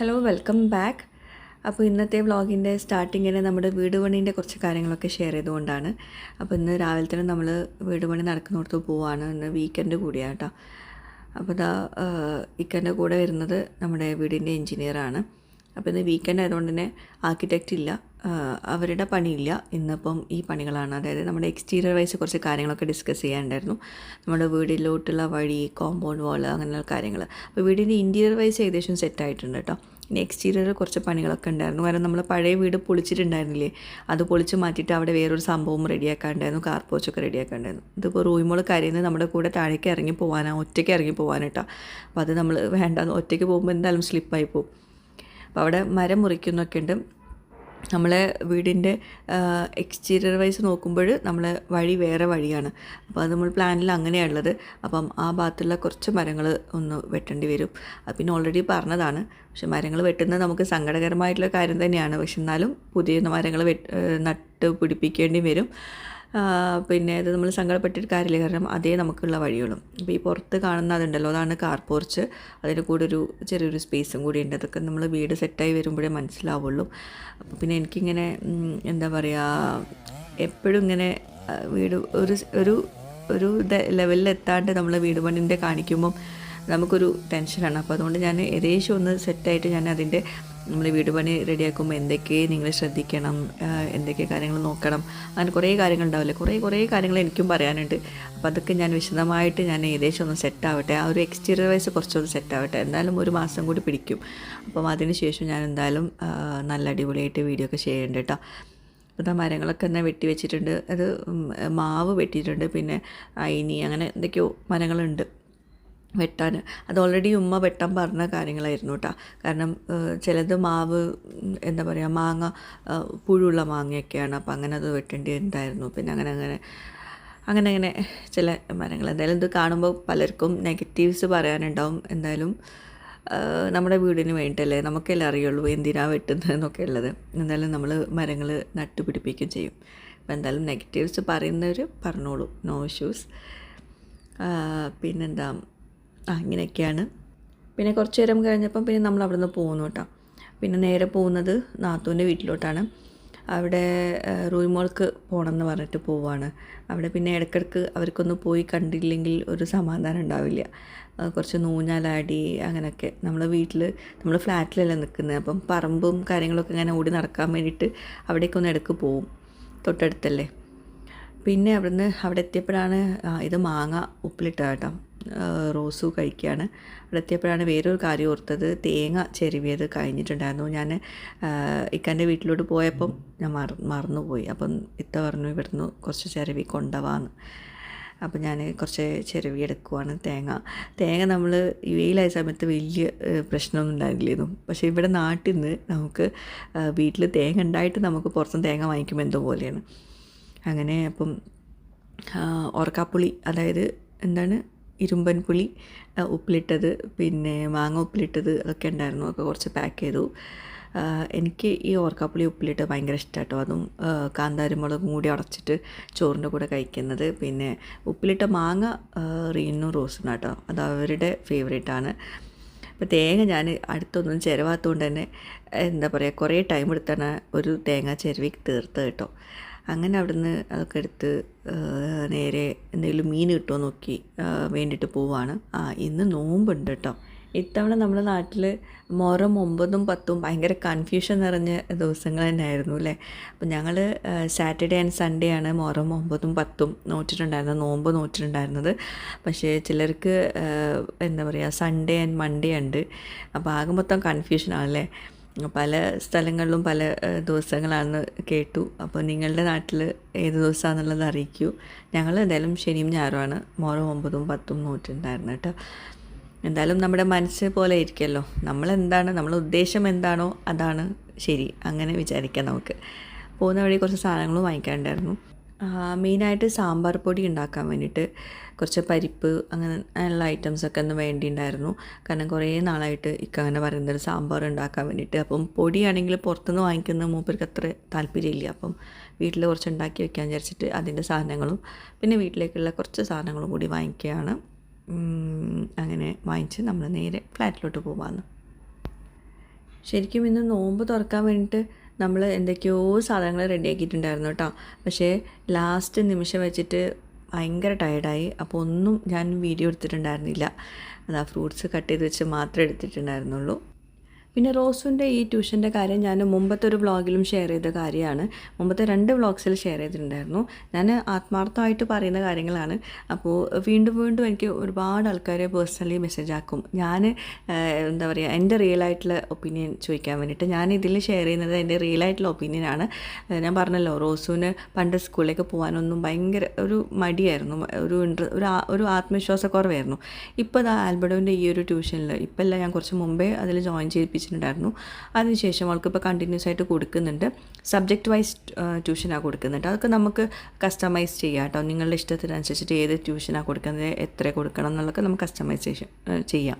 Hello welcome back അപ്പോൾ ഇന്നത്തെ വ്ളോഗിന്റെ സ്റ്റാർട്ടിങ്ങിന് നമ്മുടെ വീട് പണീന്റെ കുറച്ച് കാര്യങ്ങളൊക്കെ ഷെയർ ചെയ്തുകൊണ്ടാണ്. അപ്പോൾ ഇന്ന് രാവിലെ തന്നെ നമ്മൾ വീട് പണി നടക്കുന്നിടത്ത് പോവാണ്. ഇന്ന് വീക്കെൻഡ് കൂടിയാട്ടോ അപ്പോൾ ഇതാ ഇക്കന്റെ കൂടെ വരുന്നത് നമ്മുടെ വീടിന്റെ എൻജിനീയറാണ് അപ്പോൾ ഇന്ന് വീക്കെൻഡ് ആയതുകൊണ്ട് തന്നെ ആർക്കിടെക്റ്റ് ഇല്ല. അവരുടെ പണിയില്ല. ഇന്നിപ്പം ഈ പണികളാണ്. അതായത് നമ്മുടെ എക്സ്റ്റീരിയർ വൈസ് കുറച്ച് കാര്യങ്ങളൊക്കെ ഡിസ്കസ് ചെയ്യാനുണ്ടായിരുന്നു. നമ്മുടെ വീടിലോട്ടുള്ള വഴി കോമ്പൗണ്ട് വാൾ അങ്ങനെയുള്ള കാര്യങ്ങൾ അപ്പോൾ വീടിന്റെ ഇന്റീരിയർ വൈസ് ഏകദേശം സെറ്റ് ആയിട്ടുണ്ട് കേട്ടോ ഇനി എക്സ്റ്റീരിയറിൽ കുറച്ച് പണികളൊക്കെ ഉണ്ടായിരുന്നു. കാരണം നമ്മൾ പഴയ വീട് പൊളിച്ചിട്ടുണ്ടായിരുന്നില്ലേ? അത് പൊളിച്ച് മാറ്റിയിട്ട് അവിടെ വേറൊരു സംഭവം റെഡിയാക്കാണ്ടായിരുന്നു കാർ പോച്ചൊക്കെ റെഡിയാക്കാണ്ടായിരുന്നു ഇതിപ്പോൾ റൂമോൾ കരയുന്നത് നമ്മുടെ കൂടെ താഴേക്ക് ഇറങ്ങി പോകാനാണ് ഒറ്റയ്ക്ക് ഇറങ്ങി പോകാനായിട്ടാണ് അപ്പോൾ അത് നമ്മൾ വേണ്ട ഒറ്റയ്ക്ക് പോകുമ്പോൾ എന്തായാലും സ്ലിപ്പായി പോകും അപ്പോൾ അവിടെ മരം മുറിക്കുന്നൊക്കെ ഉണ്ട്. നമ്മളെ വീടിന്റെ എക്സ്റ്റീരിയർ വൈസ് നോക്കുമ്പോൾ നമ്മളെ വഴി വേറെ വഴിയാണ്. അപ്പോൾ അത് നമ്മൾ പ്ലാനിൽ അങ്ങനെയാണുള്ളത് അപ്പം ആ ഭാഗത്തുള്ള കുറച്ച് മരങ്ങൾ ഒന്ന് വെട്ടേണ്ടി വരും. പിന്നെ ഓൾറെഡി പറഞ്ഞതാണ്. പക്ഷെ മരങ്ങൾ വെട്ടുന്നത് നമുക്ക് സങ്കടകരമായിട്ടുള്ള കാര്യം തന്നെയാണ്. പക്ഷെ എന്നാലും പുതിയ മരങ്ങൾ വെട്ട് നട്ട് പിടിപ്പിക്കേണ്ടി വരും. പിന്നെ ഇത് നമ്മൾ സങ്കടപ്പെട്ടിട്ട് കാര്യമില്ല. കാരണം അതേ നമുക്കുള്ള വഴികളും. അപ്പോൾ ഈ പുറത്ത് കാണുന്ന അതുണ്ടല്ലോ അതാണ് കാർ പോർച്ച് അതിന് കൂടെ ഒരു ചെറിയൊരു സ്പേസും കൂടി ഉണ്ട്. അതൊക്കെ നമ്മൾ വീട് സെറ്റായി വരുമ്പോഴേ മനസ്സിലാവുള്ളൂ. അപ്പോൾ പിന്നെ എനിക്കിങ്ങനെ എന്താ പറയുക എപ്പോഴും ഇങ്ങനെ വീട് ഒരു ഒരു ഒരു ലെവലിൽ എത്താണ്ട് നമ്മൾ വീട് പണിന്റെ കാണിക്കുമ്പം നമുക്കൊരു ടെൻഷനാണ് അപ്പോൾ അതുകൊണ്ട് ഞാൻ ഏകദേശം ഒന്ന് സെറ്റായിട്ട് ഞാൻ അതിന്റെ നമ്മൾ വീട് പണി റെഡിയാക്കുമ്പോൾ എന്തൊക്കെ നിങ്ങൾ ശ്രദ്ധിക്കണം എന്തൊക്കെ കാര്യങ്ങൾ നോക്കണം. അങ്ങനെ കുറേ കാര്യങ്ങൾ ഉണ്ടാവില്ലേ? കുറേ കുറേ കാര്യങ്ങൾ എനിക്കും പറയാനുണ്ട്. അപ്പോൾ അതൊക്കെ ഞാൻ വിശദമായിട്ട് ഞാൻ ഏകദേശം ഒന്ന് സെറ്റ് ആവട്ടെ. ആ ഒരു എക്സ്റ്റീരിയർ വൈസ് കുറച്ചൊന്ന് സെറ്റ് ആവട്ടെ. എന്തായാലും ഒരു മാസം കൂടി പിടിക്കും. അപ്പം അതിന് ശേഷം ഞാൻ എന്തായാലും നല്ല അടിപൊളിയായിട്ട് വീഡിയോ ഒക്കെ ചെയ്യേണ്ട കേട്ടോ അപ്പോൾ മരങ്ങളൊക്കെ തന്നെ വെട്ടി വെച്ചിട്ടുണ്ട്. അത് മാവ് വെട്ടിയിട്ടുണ്ട്. പിന്നെ അയിനി അങ്ങനെ എന്തൊക്കെയോ മരങ്ങളുണ്ട്. വെട്ടാൻ. അത് ഓൾറെഡി ഉമ്മ വെട്ടാൻ പറഞ്ഞ കാര്യങ്ങളായിരുന്നു കേട്ടോ കാരണം ചിലത് മാവ് എന്താ പറയുക മാങ്ങ പുഴുള്ള മാങ്ങയൊക്കെയാണ്. അപ്പോൾ അങ്ങനെ അത് വെട്ടേണ്ടി ഉണ്ടായിരുന്നു പിന്നെ അങ്ങനെ അങ്ങനെ അങ്ങനെ അങ്ങനെ ചില മരങ്ങൾ. എന്തായാലും ഇത് കാണുമ്പോൾ പലർക്കും നെഗറ്റീവ്സ് പറയാനുണ്ടാവും. എന്തായാലും നമ്മുടെ വീടിന് വേണ്ടിയല്ലേ നമുക്കല്ലേ അറിയുള്ളൂ എന്തിനാ വെട്ടുന്നത് എന്നൊക്കെ ഉള്ളത്. എന്തായാലും നമ്മൾ മരങ്ങൾ നട്ടുപിടിപ്പിക്കുകയും ചെയ്യും. അപ്പോൾ എന്തായാലും നെഗറ്റീവ്സ് പറയുന്നവർ പറഞ്ഞോളൂ. നോ ഇഷ്യൂസ് പിന്നെന്താ? ആ ഇങ്ങനെയൊക്കെയാണ്. പിന്നെ കുറച്ച് നേരം കഴിഞ്ഞപ്പം പിന്നെ നമ്മൾ അവിടെ നിന്ന് പോകുന്നു കേട്ടോ. പിന്നെ നേരെ പോകുന്നത് നാത്തൂന്റെ വീട്ടിലോട്ടാണ്. അവിടെ റൂമോൾക്ക് പോകണം എന്ന് പറഞ്ഞിട്ട് പോവാണ്. അവിടെ പിന്നെ ഇടയ്ക്കിടയ്ക്ക് അവർക്കൊന്ന് പോയി കണ്ടില്ലെങ്കിൽ ഒരു സമാധാനം ഉണ്ടാവില്ല. കുറച്ച് നൂഞ്ഞാലാടി അങ്ങനെയൊക്കെ. നമ്മൾ വീട്ടിൽ നമ്മൾ ഫ്ലാറ്റിലല്ല നിൽക്കുന്നത്. അപ്പം പറമ്പും കാര്യങ്ങളൊക്കെ ഇങ്ങനെ ഓടി നടക്കാൻ വേണ്ടിയിട്ട് അവിടേക്കൊന്ന് ഇടയ്ക്ക് പോവും. തൊട്ടടുത്തല്ലേ. പിന്നെ അവിടുന്ന് അവിടെ എത്തിയപ്പോഴാണ് ഇത് മാങ്ങ ഉപ്പിലിട്ട കേട്ടോ. ആ, റോസു കഴിക്കുകയാണ്. അവിടെ എത്തിയപ്പോഴാണ് വേറൊരു കാര്യം ഓർത്തത്. തേങ്ങ ചെരുവിയത് കഴിഞ്ഞിട്ടുണ്ടായിരുന്നു. ഞാൻ ഇക്കാന്റെ വീട്ടിലോട്ട് പോയപ്പം ഞാൻ മറ മറന്നുപോയി. അപ്പം ഇത്ത പറഞ്ഞു ഇവിടുന്ന് കുറച്ച് ചെരുവി കൊണ്ടുപോവാന്ന് അപ്പം ഞാൻ കുറച്ച് ചെരുവി എടുക്കുവാണ് തേങ്ങ. തേങ്ങ നമ്മൾ വെയിലായ സമയത്ത് വലിയ പ്രശ്നമൊന്നും ഉണ്ടായിരുന്നില്ലായിരുന്നു പക്ഷേ ഇവിടെ നാട്ടിൽ നിന്ന് നമുക്ക് വീട്ടിൽ തേങ്ങ ഉണ്ടായിട്ട് നമുക്ക് പുറത്തുനിന്ന് തേങ്ങ വാങ്ങിക്കുമ്പോൾ എന്തോ പോലെയാണ്. അങ്ങനെ അപ്പം ഉറക്കാപ്പുളി അതായത് എന്താണ്? ഇരുമ്പൻ പുളി ഉപ്പിലിട്ടത് പിന്നെ മാങ്ങ ഉപ്പിലിട്ടത് അതൊക്കെ ഉണ്ടായിരുന്നു. ഒക്കെ കുറച്ച് പാക്ക് ചെയ്തു. എനിക്ക് ഈ ഓർക്കാപ്പുളി ഉപ്പിലിട്ട് ഭയങ്കര ഇഷ്ടമാണ് കേട്ടോ അതും കാന്താരിമുളകും കൂടി അടച്ചിട്ട് ചോറിന്റെ കൂടെ കഴിക്കുന്നത്. പിന്നെ ഉപ്പിലിട്ട മാങ്ങ റീനും റോസും കേട്ടോ. അത് അവരുടെ ഫേവറേറ്റ് ആണ്. അപ്പോൾ തേങ്ങ ഞാൻ അടുത്തൊന്നും ചിരവാത്തതുകൊണ്ട് തന്നെ എന്താ പറയുക കുറേ ടൈം എടുത്താണ് ഒരു തേങ്ങ ചിരവി തീർത്ത് കേട്ടോ. അങ്ങനെ അവിടുന്ന് അതൊക്കെ എടുത്ത് നേരെ എന്തെങ്കിലും മീൻ കിട്ടുമോ നോക്കി വേണ്ടിയിട്ട് പോവാണ്. ആ ഇന്ന് നോമ്പുണ്ട് കേട്ടോ ഇത്തവണ നമ്മുടെ നാട്ടിൽ മുറം ഒമ്പതും പത്തും ഭയങ്കര കൺഫ്യൂഷൻ നിറഞ്ഞ ദിവസങ്ങൾ തന്നെയായിരുന്നു അല്ലേ? അപ്പം ഞങ്ങൾ സാറ്റർഡേ ആൻഡ് സൺഡേ ആണ് മുറം ഒമ്പതും പത്തും നോറ്റിട്ടുണ്ടായിരുന്നത് നോമ്പ് നോറ്റിട്ടുണ്ടായിരുന്നത്. പക്ഷേ ചിലർക്ക് എന്താ പറയുക സൺഡേ ആൻഡ് മൺഡേ ഉണ്ട്. അപ്പോൾ ആകെ മൊത്തം കൺഫ്യൂഷനാണല്ലേ പല സ്ഥലങ്ങളിലും പല ദിവസങ്ങളാണെന്ന് കേട്ടു. അപ്പോൾ നിങ്ങളുടെ നാട്ടിൽ ഏത് ദിവസമാണെന്നുള്ളത് അറിയിക്കൂ. ഞങ്ങൾ എന്തായാലും ശനിയും ഞായറുമാണ് മോറും ഒമ്പതും പത്തും നൂറ്റുണ്ടായിരുന്നു കേട്ടോ. എന്തായാലും നമ്മുടെ മനസ്സ് പോലെ ഇരിക്കുമല്ലോ നമ്മളെന്താണ് നമ്മളെ ഉദ്ദേശം എന്താണോ അതാണ് ശരി. അങ്ങനെ വിചാരിക്കാം നമുക്ക്. പോകുന്ന വഴി കുറച്ച് സാധനങ്ങളും വാങ്ങിക്കാനുണ്ടായിരുന്നു. മെയിനായിട്ട് സാമ്പാർ പൊടി ഉണ്ടാക്കാൻ വേണ്ടിയിട്ട് കുറച്ച് പരിപ്പ് അങ്ങനെ ഉള്ള ഐറ്റംസൊക്കെ ഒന്ന് വേണ്ടിയിട്ടുണ്ടായിരുന്നു. കാരണം കുറേ നാളായിട്ട് ഇക്ക അങ്ങനെ പറയുന്നത് സാമ്പാർ ഉണ്ടാക്കാൻ വേണ്ടിയിട്ട്. അപ്പം പൊടിയാണെങ്കിൽ പുറത്തുനിന്ന് വാങ്ങിക്കുന്ന മൂപ്പർക്ക് അത്ര താല്പര്യമില്ല. അപ്പം വീട്ടിൽ കുറച്ച് ഉണ്ടാക്കി വെക്കാൻ വിചാരിച്ചിട്ട് അതിന്റെ സാധനങ്ങളും പിന്നെ വീട്ടിലേക്കുള്ള കുറച്ച് സാധനങ്ങളും കൂടി വാങ്ങിക്കുകയാണ്. അങ്ങനെ വാങ്ങിച്ച് നമ്മൾ നേരെ ഫ്ലാറ്റിലോട്ട് പോകാമെന്ന് ശരിക്കും ഇന്ന് നോമ്പ് തുറക്കാൻ വേണ്ടിയിട്ട് നമ്മൾ എന്തൊക്കെയോ സാധനങ്ങൾ റെഡിയാക്കിയിട്ടുണ്ടായിരുന്നു കേട്ടോ പക്ഷേ ലാസ്റ്റ് നിമിഷം വെച്ചിട്ട് ഭയങ്കര ടയർഡായി അപ്പോൾ ഒന്നും ഞാൻ വീഡിയോ എടുത്തിട്ടുണ്ടായിരുന്നില്ല. അതാ ഫ്രൂട്ട്സ് കട്ട് ചെയ്ത് വെച്ച് മാത്രമേ എടുത്തിട്ടുണ്ടായിരുന്നുള്ളൂ. പിന്നെ റോസുവിന്റെ ഈ ട്യൂഷന്റെ കാര്യം ഞാൻ മുമ്പത്തെ ഒരു വ്ളോഗിലും ഷെയർ ചെയ്ത കാര്യമാണ്. മുമ്പത്തെ രണ്ട് വ്ളോഗ്സിൽ ഷെയർ ചെയ്തിട്ടുണ്ടായിരുന്നു. ഞാൻ ആത്മാർത്ഥമായിട്ട് പറയുന്ന കാര്യങ്ങളാണ്. അപ്പോൾ വീണ്ടും വീണ്ടും എനിക്ക് ഒരുപാട് ആൾക്കാരെ പേഴ്സണലി മെസ്സേജ് ആക്കും. ഞാൻ എന്താ പറയുക എന്റെ റിയൽ ആയിട്ടുള്ള ഒപ്പീനിയൻ ചോദിക്കാൻ വേണ്ടിയിട്ട് ഞാൻ ഇതിൽ ഷെയർ ചെയ്യുന്നത് എന്റെ റിയൽ ആയിട്ടുള്ള ഒപ്പീനിയനാണ് ഞാൻ പറഞ്ഞല്ലോ റോസുവിന് പണ്ട് സ്കൂളിലേക്ക് പോകാനൊന്നും ഭയങ്കര ഒരു മടിയായിരുന്നു. ഒരു ഇൻട്ര ഒരു ഒരു ആത്മവിശ്വാസക്കുറവായിരുന്നു. ഇപ്പോൾ ആൽബർട്ടോന്റെ ഈ ഒരു ട്യൂഷനിൽ ഇപ്പം അല്ല ഞാൻ കുറച്ച് മുമ്പേ അതിൽ ജോയിൻ ചെയ്യിപ്പിച്ചിട്ടുണ്ടായിരുന്നു അതിനുശേഷം അവൾക്ക് ഇപ്പോൾ കണ്ടിന്യൂസ് ആയിട്ട് കൊടുക്കുന്നുണ്ട്. സബ്ജക്റ്റ് വൈസ് ട്യൂഷനാണ് കൊടുക്കുന്നുണ്ട്. അതൊക്കെ നമുക്ക് കസ്റ്റമൈസ് ചെയ്യാം കേട്ടോ. നിങ്ങളുടെ ഇഷ്ടത്തിനനുസരിച്ചിട്ട് ഏത് ട്യൂഷനാണ് കൊടുക്കുന്നത് എത്ര കൊടുക്കണം എന്നുള്ളതൊക്കെ നമുക്ക് കസ്റ്റമൈസേഷൻ ചെയ്യാം.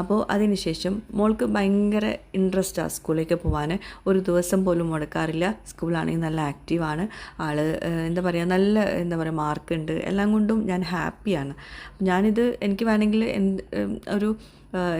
അപ്പോൾ അതിനുശേഷം മോൾക്ക് ഭയങ്കര ഇൻട്രസ്റ്റാണ് സ്കൂളിലേക്ക് പോകാൻ ഒരു ദിവസം പോലും മുടക്കാറില്ല. സ്കൂളാണെങ്കിൽ നല്ല ആക്റ്റീവാണ് ആൾ എന്താ പറയുക നല്ല എന്താ പറയുക മാർക്കുണ്ട് എല്ലാം കൊണ്ടും ഞാൻ ഹാപ്പിയാണ് ഞാനിത് എനിക്ക് വേണമെങ്കിൽ ഒരു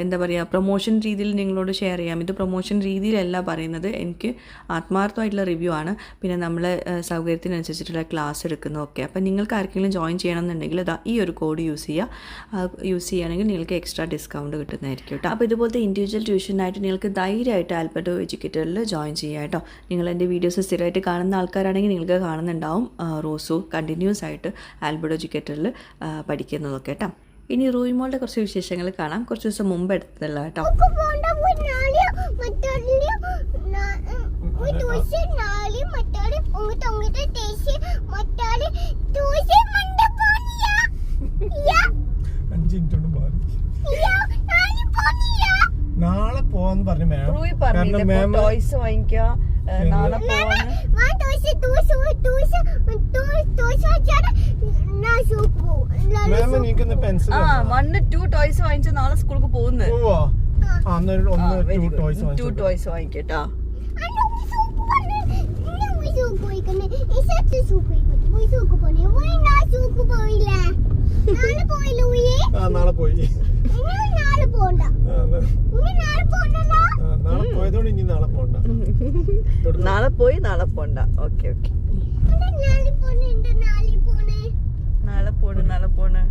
എന്താ പറയുക പ്രൊമോഷൻ രീതിയിൽ നിങ്ങളോട് ഷെയർ ചെയ്യാം. ഇത് പ്രൊമോഷൻ രീതിയിലല്ല പറയുന്നത്. എനിക്ക് ആത്മാർത്ഥമായിട്ടുള്ള റിവ്യൂ ആണ്. പിന്നെ നമ്മൾ സൗകര്യത്തിനനുസരിച്ചിട്ടുള്ള ക്ലാസ് എടുക്കുന്നതൊക്കെ അപ്പം നിങ്ങൾക്ക് ആർക്കെങ്കിലും ജോയിൻ ചെയ്യണമെന്നുണ്ടെങ്കിൽ ഇതാ ഈ ഒരു കോഡ് യൂസ് ചെയ്യുക യൂസ് ചെയ്യുകയാണെങ്കിൽ നിങ്ങൾക്ക് എക്സ്ട്രാ ഡിസ്കൗണ്ട് കിട്ടുന്നതായിരിക്കും കേട്ടോ അപ്പോൾ ഇതുപോലത്തെ ഇൻഡിവിജ്വൽ ട്യൂഷനായിട്ട് നിങ്ങൾക്ക് ധൈര്യമായിട്ട് ആൽബർട്ടോ എഡ്യൂക്കേറ്ററിൽ ജോയിൻ ചെയ്യുക കേട്ടോ നിങ്ങൾ എന്റെ വീഡിയോസ് സ്ഥിരമായിട്ട് കാണുന്ന ആൾക്കാരാണെങ്കിൽ നിങ്ങൾക്ക് കാണുന്നുണ്ടാവും. റോസു കണ്ടിന്യൂസ് ആയിട്ട് ആൽബർട്ടോ എഡ്യൂക്കേറ്ററിൽ പഠിക്കുന്നതൊക്കെ കേട്ടോ ഇനി റൂയിമോളുടെ കുറച്ച് വിശേഷങ്ങൾ കാണാം. കുറച്ച് ദിവസം മുമ്പ് എടുത്തതല്ല കേട്ടോ. നാളെ പോവാന്ന് പറഞ്ഞു മാം. റൂയി പറഞ്ഞില്ലേ കാരണം മാം ടോയ്സ് വാങ്ങിക്കുക നാളെ വണ് ടു ടോയ്സ് വാങ്ങിച്ച നാളെ പോകുന്നത് ടു ടോയ്സ് വാങ്ങിക്കട്ടാ. നാളെ പോയില്ല ആ നാളെ പോയി. ഇനി നാളെ പോണ്ട. ഇനി നാളെ പോയതോണ്ട് ഇനി നാളെ പോണ്ട? നാളെ പോയി നാളെ പോണ്ട. Okay okay. നാളെ നാളെ നാളെ പോണ് നാളെ പോണ്.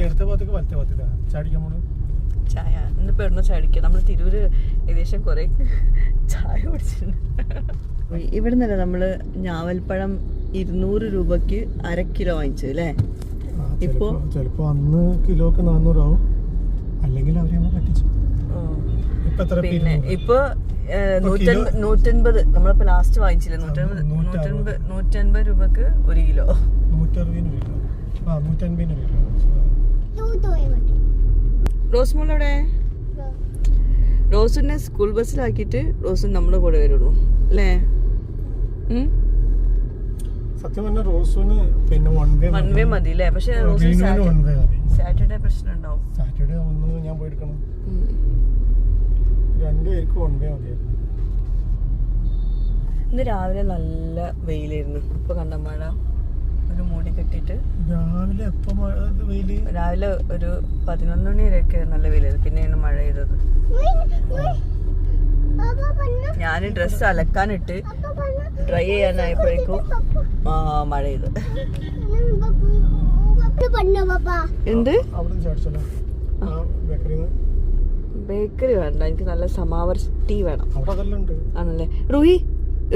ഇടത്ത ഭാഗത്തേക്ക് വലത്തെ ഭാഗത്തേക്കാ ചാടിക്കാൻ പോണു. ചായ ഇന്നിപ്പോ എവിടുന്ന ചായ അടിക്കുക നമ്മൾ തിരൂര് ഏകദേശം കുറെ ചായ കുടിച്ചിട്ടുണ്ട്. ഇവിടെ നിന്നല്ല നമ്മൾ ഞാവൽപ്പഴം ഇരുന്നൂറ് രൂപക്ക് അര കിലോ വാങ്ങിച്ചു അല്ലേ? ഇപ്പോ? ചിലപ്പോ- അന്ന് കിലോക്ക് നാന്നൂറാവും. അല്ലെങ്കിൽ അവരെ പറ്റിച്ചു. പിന്നെ? ഇപ്പൊ നൂറ്റൻപത്. നമ്മളിപ്പോ ലാസ്റ്റ് വാങ്ങിച്ചില്ലേ? നൂറ്റൻപത് നൂറ്റൻപത് നൂറ്റൻപത് രൂപക്ക് ഒരു കിലോ. നൂറ്ററുപതിന് ഒരു കിലോ ആ നൂറ്റൻപതിന് ഒരു കിലോ റോസ് മോൾ എവിടെ റോസിനെ സ്കൂൾ ബസ്സിലാക്കിയിട്ട് റോസും നമ്മുടെ കൂടെ വരുള്ളൂ അല്ലേ? സത്യം പറഞ്ഞാൽ റോസുന് പിന്നെ വൺ വേ വൺ വേ മതി അല്ലേ പക്ഷെ റോസ് ഗ്രീനുവിന് വൺ വേ മതി. സാറ്റർഡേ പ്രശ്നം ഉണ്ടാവും സാറ്റർഡേ ഒന്ന് ഞാൻ പോയി എടുക്കണം ഉം. രണ്ടുപേർക്ക് വൺ വേ മതിയായിരുന്നു. ഇന്ന് രാവിലെ നല്ല വെയിലായിരുന്നു. ഇപ്പൊ കണ്ട മഴ? ഒരു മൂടി കെട്ടിട്ട് രാവിലെ വെയിൽ? രാവിലെ ഒരു പതിനൊന്ന് മണി വരെയൊക്കെ നല്ല വെയിലായിരുന്നു. പിന്നെയാണ് മഴ ചെയ്തത് ഞാൻ ഡ്രസ്സ് അലക്കാനിട്ട് ഡ്രൈ ചെയ്യാനായപ്പോഴേക്കും മഴ ചെയ്തു എന്ത്? ബേക്കറി വേണ്ട. എനിക്ക് നല്ല സമാവർ ടീ വേണം. ആണല്ലേ? റൂയി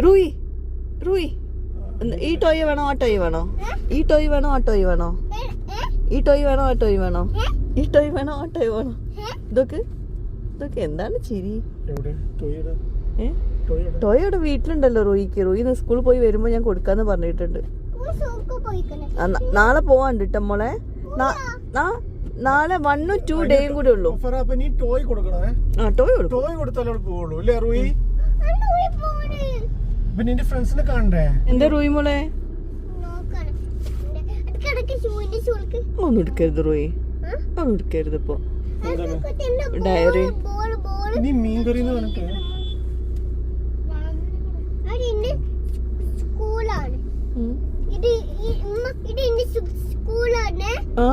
റൂയി എന്ത് ഈ ടോയ് വേണോ ആ ടോയ് വേണോ? ഈ ടോയ് വേണോ ആ ടോയ് വേണോ? ഈ ടോയ് വേണോ ആ ടോയ് വേണോ? ഈ ടോയ് വേണോ ആ ടോയ് വേണോ? ഇതൊക്കെ ഇതൊക്കെ എന്താണ് ചിരി? ടോയ് വീട്ടിലുണ്ടല്ലോ റോയിക്ക്. റോയിന്ന് സ്കൂളിൽ പോയി വരുമ്പോൾ ഞാൻ കൊടുക്കാന്ന് പറഞ്ഞിട്ടുണ്ട്. നാളെ പോവാണ്ട് ട്ടോ മോളെ നാളെ വണ്ണും ടു ഡേയും കൂടെ ഉള്ളൂ. ടോയ് കൊടുക്കണേ. ആ ടോയ് കൊടുക്കും. ടോയ് കൊടുത്താലേ പോവുള്ളൂ. അല്ലേ റോയി? അപ്പൊ നിന്റെ ഫ്രണ്ട്സിനെ കാണണ്ടേ? എന്റെ റൂയി മോളെ? ഒന്നും എടുക്കരുത് റൂയി. ഒന്നും എടുക്കരുത് ഇപ്പൊ. ഡയറി. ബോൾ ബോൾ നീ മീൻകറി എന്ന് പറഞ്ഞിട്ട്? സ്കൂളാണ്. സ്കൂളാണ് ആ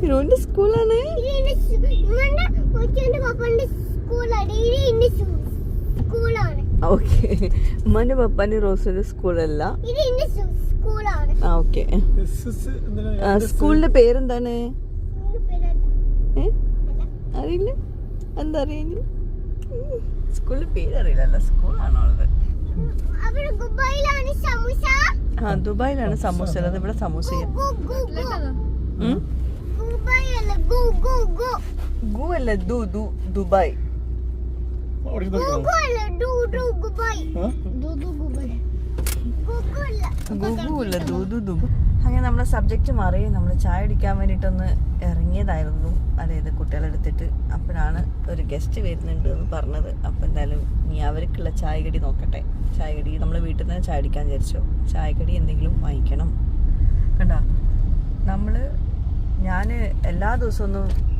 ഹിരോന്റെ സ്കൂളാണ് ഇത് എന്റെ ഉമ്മന്റെ കൊച്ചിന്റെ പപ്പന്റെ സ്കൂളാണ് ഇത് എന്റെ ഓക്കെ ഉമ്മാന്റെ പപ്പാന്റെ റോസിന്റെ സ്കൂളല്ല? സ്കൂളിന്റെ ആ ഓക്കെ പേരെന്താണ്? അറിയില്ല. എന്താ അറിയില്ല? സ്കൂളിന്റെ പേര് അറിയില്ലല്ലോ സ്കൂളാണോ ഉള്ളത്? ആ ദുബായിലാണ് സമൂസ ഉള്ളത്. ഇവിടെ സമൂസ ഗു അല്ല ദു ദു ദുബായ്. അങ്ങനെ നമ്മുടെ സബ്ജക്റ്റ് മാറി. നമ്മൾ ചായ അടിക്കാൻ വേണ്ടിട്ടൊന്ന് ഇറങ്ങിയതായിരുന്നു. അതായത് കുട്ടികളെടുത്തിട്ട്. അപ്പോഴാണ് ഒരു ഗസ്റ്റ് വരുന്നുണ്ട് എന്ന് പറഞ്ഞത്. അപ്പം എന്തായാലും നീ അവർക്കുള്ള ചായകടി നോക്കട്ടെ. ചായകടി നമ്മൾ വീട്ടിൽ നിന്ന് ചായ അടിക്കാൻ വിചാരിച്ചോ. ചായകടി എന്തെങ്കിലും വാങ്ങിക്കണം. കണ്ട? നമ്മൾ ഞാൻ എല്ലാ ദിവസവും ഒന്നും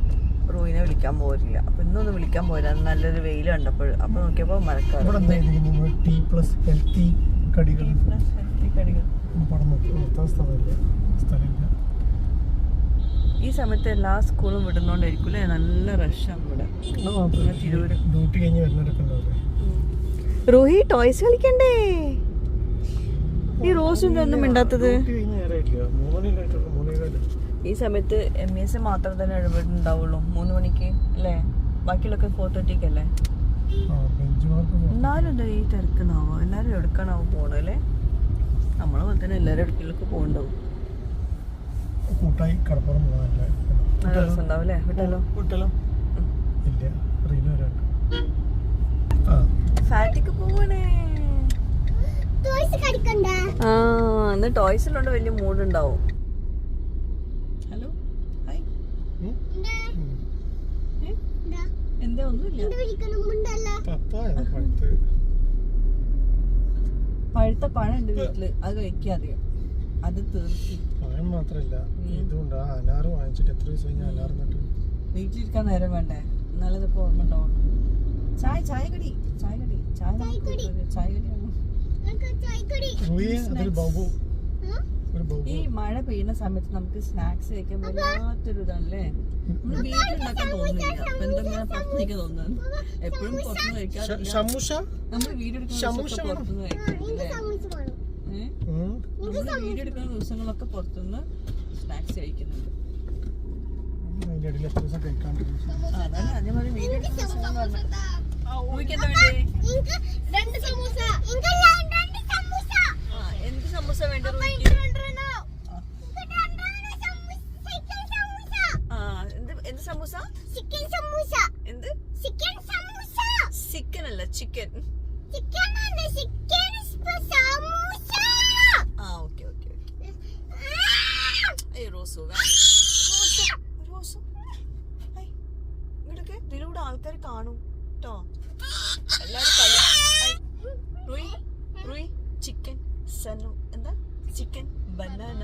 റൂയിനെ വിളിക്കാൻ പോരില്ല അപ്പൊ ഇന്നൊന്നും വിളിക്കാൻ പോരാ നല്ലൊരു വെയിൽ കണ്ടപ്പോൾ അപ്പൊ നോക്കിയപ്പോ ഈ സമയത്ത് എല്ലാ സ്കൂളും വിടുന്നോണ്ടായിരിക്കും നല്ല റഷാണ് ഇവിടെ. തിരൂര്. ഡ്യൂട്ടി കഴിഞ്ഞ് വരുന്നവരൊക്കെ ഉണ്ടാവില്ലേ റോഹി ടോയ്സ് കളിക്കണ്ടേ? ഈ റോസ് ഒന്നും മിണ്ടാത്തത്. മൂന്ന് മൂന്നേകാൽ ഈ സമയത്ത് എം എസ് മാത്രം തന്നെ ഇടപെടുന്നുണ്ടാവുള്ളൂ. മൂന്ന് മണിക്ക് അല്ലേ? ബാക്കിയുള്ളൊക്കെ ഫോർ ബെഞ്ച് മാർക്ക് എന്നാലും എന്താ ഈ തിരക്കുന്നാവോ എല്ലാവരും എടുക്കാനാവും പോണല്ലേ നമ്മളെ പോലെ തന്നെ എല്ലാവരും എടുക്കലൊക്കെ പോകണ്ടാവും. കൂട്ടായി കടപ്പുറം പോകാനല്ലേ? അല്ലേ വിട്ടല്ലോ. ഇല്ല റീന വരാണ്ട്. ആ. ഫാറ്റിക്ക് പോവണേ. ടോയ്സ് കടിക്കണ്ട? ആ ഇന്ന് ടോയ്സിലുണ്ട് വലിയ മൂഡ് ഉണ്ടാവും. എന്താ ഒന്നുമില്ല. പഴുത്ത. പഴം ഉണ്ട് വീട്ടിൽ. അത് കഴിക്കാതെയോ അത് തീർത്തി. പഴം മാത്രല്ല ഇതുകൊണ്ട് ആ അനാറ് വാങ്ങിച്ചിട്ട് എത്ര ദിവസം കഴിഞ്ഞാൽ അനാറ് നട്ടു വീട്ടിലിരിക്കാൻ നേരം വേണ്ടേ? എന്നാലേ ഇതൊക്കെ ഓർമ്മ ഉണ്ടാവണം ചായ ചായ കടി ചായ കടി ചായ ചായ കടി. ചായ കടി ഈ മഴ പെയ്യുന്ന സമയത്ത് നമുക്ക് സ്നാക്സ് കഴിക്കാൻ വല്ലാത്തൊരു ഇതല്ലേ? നമ്മൾ വീട്ടിലുണ്ടാക്കാൻ തോന്നുന്നില്ല. എന്തെങ്കിലും പുറത്തേക്ക് തോന്നുന്നു എപ്പോഴും പുറത്തുനിന്ന് കഴിക്കാറില്ല. ശമുശ ദിവസമൊക്കെ പുറത്തുനിന്ന് കഴിക്കുന്നില്ലേ. നമ്മൾ വീഡിയോ ദിവസങ്ങളൊക്കെ പുറത്തുനിന്ന് സ്നാക്സ് കഴിക്കുന്നുണ്ട്. അതാണ് അതേമാതിരി വീഡിയോ എടുക്കുന്ന ദിവസങ്ങൾ എനിക്ക് രണ്ട് സമൂസ എനിക്ക് രണ്ട് സമൂസ ആ എന്ത് സമൂസ വേണ്ട ചിക്കൻ ചിക്കൻ ചിക്കൻ സമൂസ ആ ഓക്കെ ഓക്കെ ഏയ് റോസു റോസു ഇങ്ങോട്ടൊക്കെ. ഇതിലൂടെ ആൾക്കാർ കാണും കേട്ടോ ഐ, റുയ് റുയ് ചിക്കൻ സനു എന്താ? ചിക്കൻ ബനാന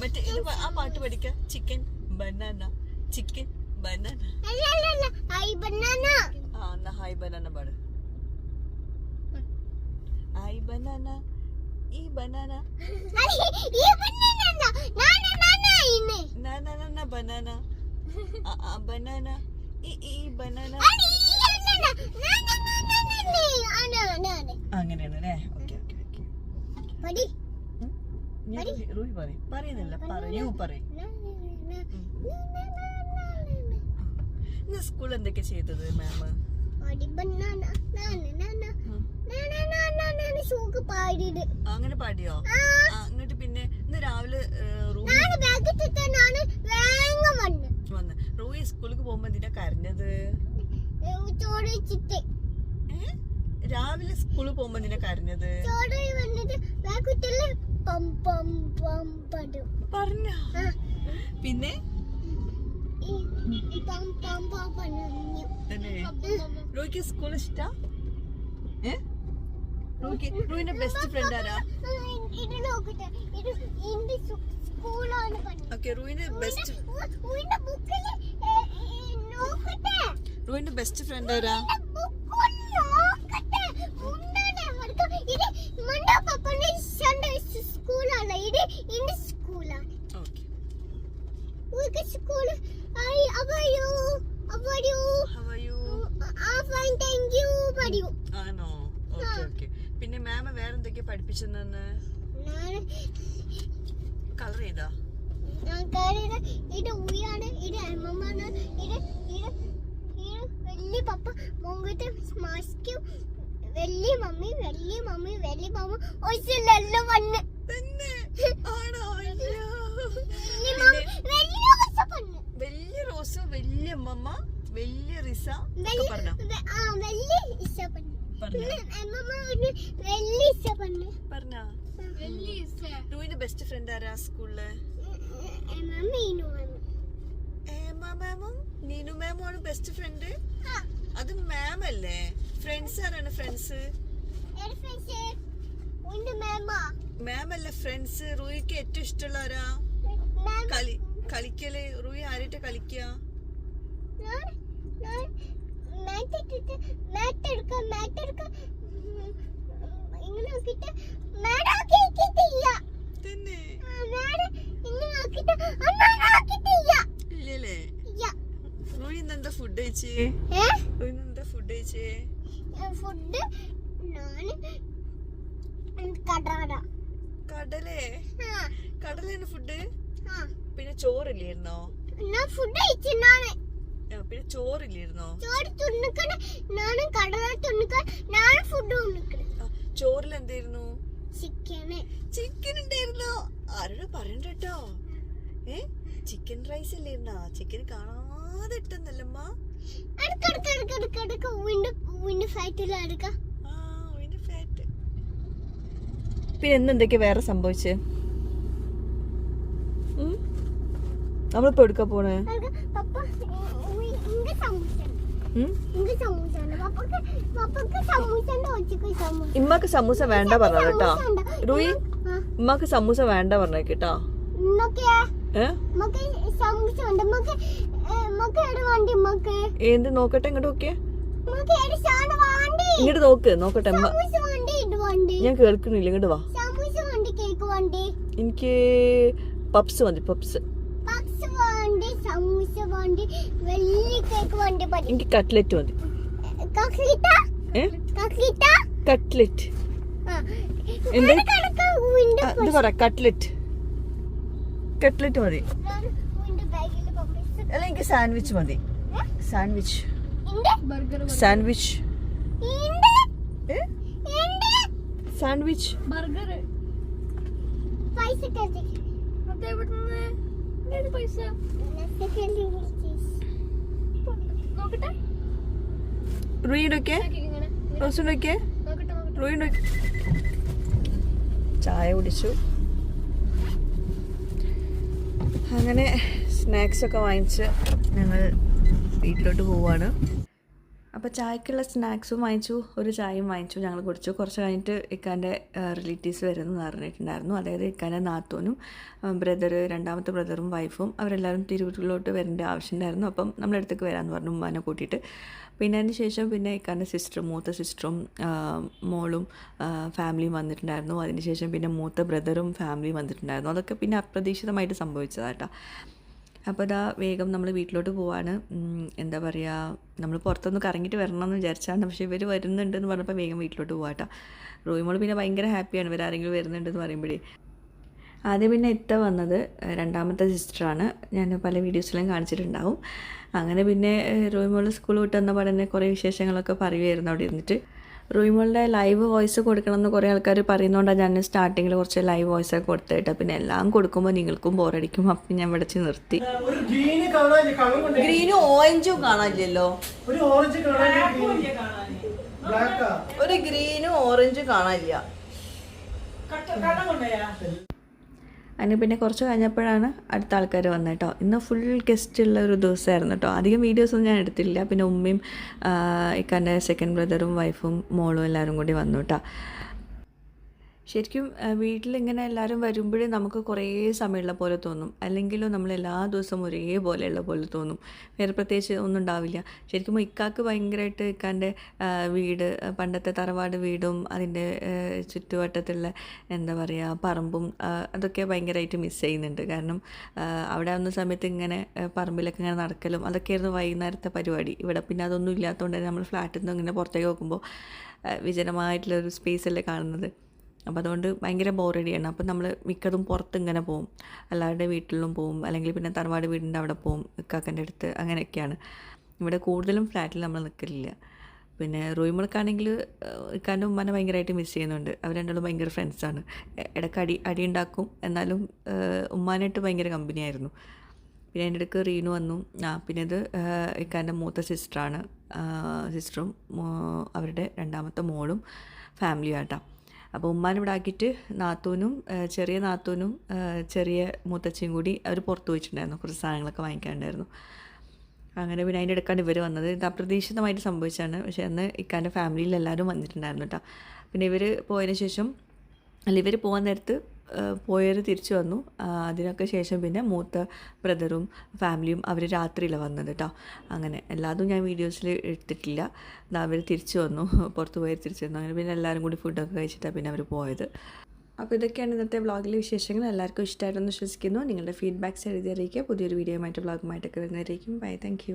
മറ്റേ ആ പാട്ട് പഠിക്ക. ചിക്കൻ ബനാന ചിക്കൻ ബനാന അല്ല ഐ ബനാന ആ എന്നാ ഹായ് ബനാന പാട് ഹായ് ബനാന ഈ ബനാന ഈ ബനാന നാന നാന ഇന്ന് na na banana na banana. Banana. ഈ ഈ banana. ബനാന അങ്ങനെയാണ് അല്ലേ? ഓക്കെ ഓക്കെ ഓക്കെ ഞാൻ റൂഹി പറയും. പറയുന്നില്ല. പറയൂ പറയും. ഇന്ന് സ്കൂളിൽ എന്തൊക്കെ ചെയ്തത് മാം അങ്ങനെ പാടിയോ എന്നിട്ട് പിന്നെ ഇന്ന് രാവിലെ വന്ന് റൂഹി സ്കൂളിൽ പോകുമ്പോ എന്തിനാ കരഞ്ഞത് രാവിലെ സ്കൂളിൽ പോകുമ്പോ എന്തിനാ കരഞ്ഞത് പറഞ്ഞ പിന്നെ ഈ ഈ പം പം പം പറഞ്ഞു തന്നെ റോയ്ക്ക് സ്കൂൾ ഇഷ്ടാ? റോയിന്റെ ബെസ്റ്റ് ഫ്രണ്ട് ആരാ? ഓക്കെ റോയിന്റെ ബെസ്റ്റ് റോയിന്റെ ബെസ്റ്റ് ഫ്രണ്ട് ആരാ ബുക്ക് നോക്കട്ടെ മുണ്ടാണ് അവർക്ക് ഇത് മണ്ട പപ്പന്റെ സൺഡേ സ്കൂളാണ് ഇത് ഇന്റെ സ്കൂളാണ് ഓക്കെ ഉൽക്ക് സ്കൂൾ ഐ അവയു അവയു ഹൗ ആർ യു അവ പഠിച്ചെന്ന് ഞാൻ കളർ ചെയ്താ ഞാൻ കയറിയത് ഇത് ഉയ്യാണ് ഇത് അമ്മമാണ് ഇത് ഇത് ഇത് വലിയ പപ്പ മൊങ്കത്തെ മാസ്കും വലിയ മമ്മി വലിയ മമ്മി വലിയ മമ്മ. ഒഴിച്ചില്ലല്ലോ പണ്ണ്. വലിയ റോസ് വലിയ അമ്മമ്മ വലിയ റിസ റൂയിന്റെ ബെസ്റ്റ് ഫ്രണ്ട് ആരാ സ്കൂളിൽ ഏമ മാമും. നീനു മാമും ആണ് ബെസ്റ്റ് ഫ്രണ്ട് അത് മാം അല്ലേ? ഫ്രണ്ട്സ് ആരാണ് ഫ്രണ്ട്സ് മാം അല്ല ഫ്രണ്ട്സ് റൂയിക്ക് ഏറ്റവും ഇഷ്ടമുള്ള ആരാ? കളി കളിക്കൽ. റൂയി ആരായിട്ട് കളിക്കുക ഞാൻ ഞാൻ മാറ്റ് ഇട്ടിട്ട് മാറ്റ് എടുക്കാം മാറ്റ് എടുക്കാം ഉം, ഇങ്ങനെ നോക്കിയിട്ട് മാഡം ആക്കിയിട്ടില്ല തന്നെ മാഡം ഇങ്ങനെ നോക്കിയിട്ട് അമ്മ ആക്കിയിട്ടില്ല ഇല്ലല്ലേ ഇല്ല റൂയി ഇന്നെന്താ ഫുഡ് കഴിച്ചേ ഏ റൂയി ഇന്നെന്താ ഫുഡ് കഴിച്ചേ ഫുഡ് ഞാൻ കടറ കടലേ ആ കടലാണ് ഫുഡ് ആ പിന്നെ ചോറില്ലായിരുന്നോ ഞാൻ ഫുഡ് കഴിച്ചിട്ടാണ് ആ, പിന്നെ ചോറില്ലായിരുന്നോ ചോറ് തുണിക്കണ ഞാനും കടറ തുണിക്ക ഞാനും ഫുഡ് തുണിക്കണ ആ, ചോറിൽ എന്തായിരുന്നു ചിക്കൻ ഉണ്ടായിരുന്നോ? ആരോട് പറയണ്ടോ ഏ? ചിക്കൻ റൈസ് അല്ലായിരുന്നോ ചിക്കൻ കാണാതെ ഇട്ടെന്നല്ലമ്മ പിന്നെ വേറെ സംഭവിച്ച്? നമ്മളിപ്പോ എടുക്ക പോണേ? ഇമ്മക്ക് സമൂസ വേണ്ട പറഞ്ഞ കേട്ടോ. റൂയി ഇമ്മക്ക് സമൂസ വേണ്ട പറഞ്ഞ കേട്ടോ. എന്ത് നോക്കട്ടെ ഇങ്ങോട്ട് നോക്കിയേ? ഇങ്ങോട്ട് നോക്ക് നോക്കട്ടെ ഞാൻ കേൾക്കുന്നില്ല ഇങ്ങോട്ട് വാ. എനിക്ക് പപ്സ് മതി പപ്സ് വണ്ടി സമൂസ വണ്ടി വലിയ കേക്ക് വണ്ടി പറ്റി എനിക്ക് കട്ട്ലറ്റ് മതി. കട്ട്ലറ്റ് എന്ത്? കണക്ക് വീണ്ടും ആ, ഇത് പറ കട്ട്ലറ്റ് കട്ട്ലറ്റ് മതി. അല്ല എനിക്ക് സാൻഡ്വിച്ച് മതി. സാൻഡ്വിച്ച് സാൻഡ്വിച്ച് ഇണ്ട് ഏ? ഇണ്ട് സാൻഡ്വിച്ച് ബർഗർ പൈസ ഏത് പൈസ? നോക്കട്ടെ. റൂയിടൊക്കെ ചായ കുടിച്ചു. അങ്ങനെ സ്നാക്സ് ഒക്കെ വാങ്ങിച്ച് ഞങ്ങൾ വീട്ടിലോട്ട് പോവാണ്. അപ്പോൾ ചായക്കുള്ള സ്നാക്സും വാങ്ങിച്ചു ഒരു ചായയും വാങ്ങിച്ചു ഞങ്ങൾ കുടിച്ചു. കുറച്ച് കഴിഞ്ഞിട്ട് ഇക്കാന്റെ റിലേറ്റീവ്സ് വരുന്നു എന്ന് പറഞ്ഞിട്ടുണ്ടായിരുന്നു അതായത് ഇക്കാന്റെ നാത്തോനും ബ്രദർ രണ്ടാമത്തെ ബ്രദറും വൈഫും അവരെല്ലാവരും തിരുവൂരിലോട്ട് വരേണ്ട ആവശ്യമുണ്ടായിരുന്നു. അപ്പം നമ്മുടെ വരാമെന്ന് പറഞ്ഞു ഉമ്മാനെ കൂട്ടിയിട്ട്. പിന്നെ അതിന് ശേഷം പിന്നെ ഇക്കാന്റെ സിസ്റ്ററും മൂത്ത സിസ്റ്ററും മോളും ഫാമിലിയും വന്നിട്ടുണ്ടായിരുന്നു. അതിന് ശേഷം പിന്നെ മൂത്ത ബ്രദറും ഫാമിലിയും വന്നിട്ടുണ്ടായിരുന്നു. അതൊക്കെ പിന്നെ അപ്രതീക്ഷിതമായിട്ട് സംഭവിച്ചതാട്ടോ അപ്പോൾ ഇതാ വേഗം നമ്മൾ വീട്ടിലോട്ട് പോവാണ്. എന്താ പറയുക നമ്മൾ പുറത്തൊന്ന് കറങ്ങിയിട്ട് വരണം എന്ന് വിചാരിച്ചാണ്. പക്ഷേ ഇവർ വരുന്നുണ്ടെന്ന് പറഞ്ഞപ്പോൾ വേഗം വീട്ടിലോട്ട് പോവാട്ടോ. റോയിമോൾ പിന്നെ ഭയങ്കര ഹാപ്പിയാണ്. ഇവരാരെങ്കിലും വരുന്നുണ്ടെന്ന് പറയുമ്പോഴേ. ആദ്യം പിന്നെ ഇത്ത വന്നത് രണ്ടാമത്തെ സിസ്റ്ററാണ്. ഞാൻ പല വീഡിയോസിലും കാണിച്ചിട്ടുണ്ടാവും. അങ്ങനെ പിന്നെ റോയിമോൾ സ്കൂൾ വിട്ട് വന്ന കുറേ വിശേഷങ്ങളൊക്കെ പറയുമായിരുന്നു അവിടെ ഇരുന്നിട്ട്. റോയിമോളുടെ ലൈവ് വോയിസ് കൊടുക്കണം എന്ന് കുറേ ആൾക്കാർ പറയുന്നതുകൊണ്ടാണ് ഞാൻ സ്റ്റാർട്ടിങ്ങിൽ കുറച്ച് ലൈവ് വോയിസ് ഒക്കെ കൊടുത്തിട്ട്. പിന്നെ എല്ലാം കൊടുക്കുമ്പോൾ നിങ്ങൾക്കും ബോറടിക്കും. അപ്പം ഞാൻ വിടച്ച് നിർത്തി. ഒരു ഗ്രീന് ഓറഞ്ചും കാണാനില്ലല്ലോ. ഒരു ഓറഞ്ച് കാണാനില്ല ബ്ലാക്കാ ഒരു ഗ്രീനും ഓറഞ്ചും കാണാനില്ല. അതിന് പിന്നെ കുറച്ച് കഴിഞ്ഞപ്പോഴാണ് അടുത്ത ആൾക്കാർ വന്നത് കേട്ടോ. ഇന്ന് ഫുൾ ഗസ്റ്റ് ഉള്ള ഒരു ദിവസമായിരുന്നു കേട്ടോ. അധികം വീഡിയോസൊന്നും ഞാൻ എടുത്തില്ല പിന്നെ ഉമ്മയും ഇക്കാന്റെ സെക്കൻഡ് ബ്രദറും വൈഫും മോളും എല്ലാവരും കൂടി വന്നു കേട്ടോ. ശരിക്കും വീട്ടിൽ ഇങ്ങനെ എല്ലാവരും വരുമ്പോഴേ നമുക്ക് കുറേ സമയമുള്ള പോലെ തോന്നും. അല്ലെങ്കിലും നമ്മൾ എല്ലാ ദിവസവും ഒരേപോലെയുള്ള പോലെ തോന്നും. വേറെ പ്രത്യേകിച്ച് ഒന്നും ഉണ്ടാവില്ല. ശരിക്കും ഇക്കാക്ക് ഭയങ്കരമായിട്ട് ഇക്കാന്റെ വീട് പണ്ടത്തെ തറവാട് വീടും അതിന്റെ ചുറ്റുവട്ടത്തുള്ള എന്താ പറയുക പറമ്പും അതൊക്കെ ഭയങ്കരമായിട്ട് മിസ് ചെയ്യുന്നുണ്ട്. കാരണം അവിടെ ആവുന്ന സമയത്ത് ഇങ്ങനെ പറമ്പിലൊക്കെ ഇങ്ങനെ നടക്കലും അതൊക്കെയായിരുന്നു വൈകുന്നേരത്തെ പരിപാടി. ഇവിടെ പിന്നെ അതൊന്നും ഇല്ലാത്തതുകൊണ്ട് തന്നെ നമ്മൾ ഫ്ലാറ്റിൽ നിന്ന് ഇങ്ങനെ പുറത്തേക്ക് നോക്കുമ്പോൾ വിജനമായിട്ടുള്ളൊരു വിജനമായിട്ടുള്ള സ്പേസ് അല്ലേ കാണുന്നത്. അപ്പോൾ അതുകൊണ്ട് ഭയങ്കര ബോറടിയാണ് അപ്പോൾ നമ്മൾ മിക്കതും പുറത്ത് ഇങ്ങനെ പോവും. എല്ലാവരുടെ വീട്ടിലും പോവും. അല്ലെങ്കിൽ പിന്നെ തറവാട് വീടിന്റെ അവിടെ പോവും. ഇക്കാക്കന്റെ അടുത്ത് അങ്ങനെയൊക്കെയാണ്. ഇവിടെ കൂടുതലും ഫ്ലാറ്റിൽ നമ്മൾ നിൽക്കലില്ല. പിന്നെ റൂമുകൾക്കാണെങ്കിൽ ഇക്കാന്റെ ഉമ്മാനെ ഭയങ്കരമായിട്ട് മിസ് ചെയ്യുന്നുണ്ട്. അവർ രണ്ടാളും ഭയങ്കര ഫ്രണ്ട്സാണ് ഇടയ്ക്ക് അടി അടി ഉണ്ടാക്കും. എന്നാലും ഉമ്മാനായിട്ട് ഭയങ്കര കമ്പനിയായിരുന്നു പിന്നെ അതിന്റെ ഇടയ്ക്ക് റീനു വന്നു. ആ പിന്നെ ഇത് ഇക്കാന്റെ മൂത്ത സിസ്റ്ററാണ് സിസ്റ്ററും അവരുടെ രണ്ടാമത്തെ മോളും ഫാമിലിയും ആട്ടാ അപ്പോൾ ഉമ്മാനെ ഇവിടെ ആക്കിയിട്ട് നാത്തൂനും ചെറിയ നാത്തൂനും ചെറിയ മൂത്തച്ഛയും കൂടി അവർ പുറത്ത് പോയിട്ടുണ്ടായിരുന്നു. കുറച്ച് സാധനങ്ങളൊക്കെ വാങ്ങിക്കാനുണ്ടായിരുന്നു അങ്ങനെ പിന്നെ അതിന്റെ എടുക്കാൻ ഇവർ വന്നത്. ഇത് അപ്രതീക്ഷിതമായിട്ട് സംഭവിച്ചാണ് പക്ഷേ അന്ന് ഇക്കാന്റെ ഫാമിലിയിൽ എല്ലാവരും വന്നിട്ടുണ്ടായിരുന്നു കേട്ടോ. പിന്നെ ഇവർ പോയതിന് ശേഷം അല്ല ഇവർ പോകാൻ നേരത്ത് പോയവർ തിരിച്ചു വന്നു. അതിനൊക്കെ ശേഷം പിന്നെ മൂത്ത ബ്രദറും ഫാമിലിയും അവർ രാത്രിയിലാണ് വന്നത് കേട്ടോ അങ്ങനെ എല്ലാതും ഞാൻ വീഡിയോസിൽ എടുത്തിട്ടില്ല. അവർ തിരിച്ചു വന്നു. പുറത്ത് പോയി തിരിച്ചു വന്നു. അങ്ങനെ പിന്നെ എല്ലാവരും കൂടി ഫുഡൊക്കെ കഴിച്ചിട്ടാണ് പിന്നെ അവർ പോയത്. അപ്പോൾ ഇതൊക്കെയാണ് ഇന്നത്തെ വ്ളോഗിലെ വിശേഷങ്ങൾ. എല്ലാവർക്കും ഇഷ്ടമായിട്ടെന്ന് വിശ്വസിക്കുന്നു. നിങ്ങളുടെ ഫീഡ്ബാക്ക്സ് എഴുതി അറിയിക്കുക പുതിയൊരു വീഡിയോയുമായിട്ട് വ്ളോഗുമായിട്ടൊക്കെ വരുന്നതായിരിക്കും. Bye thank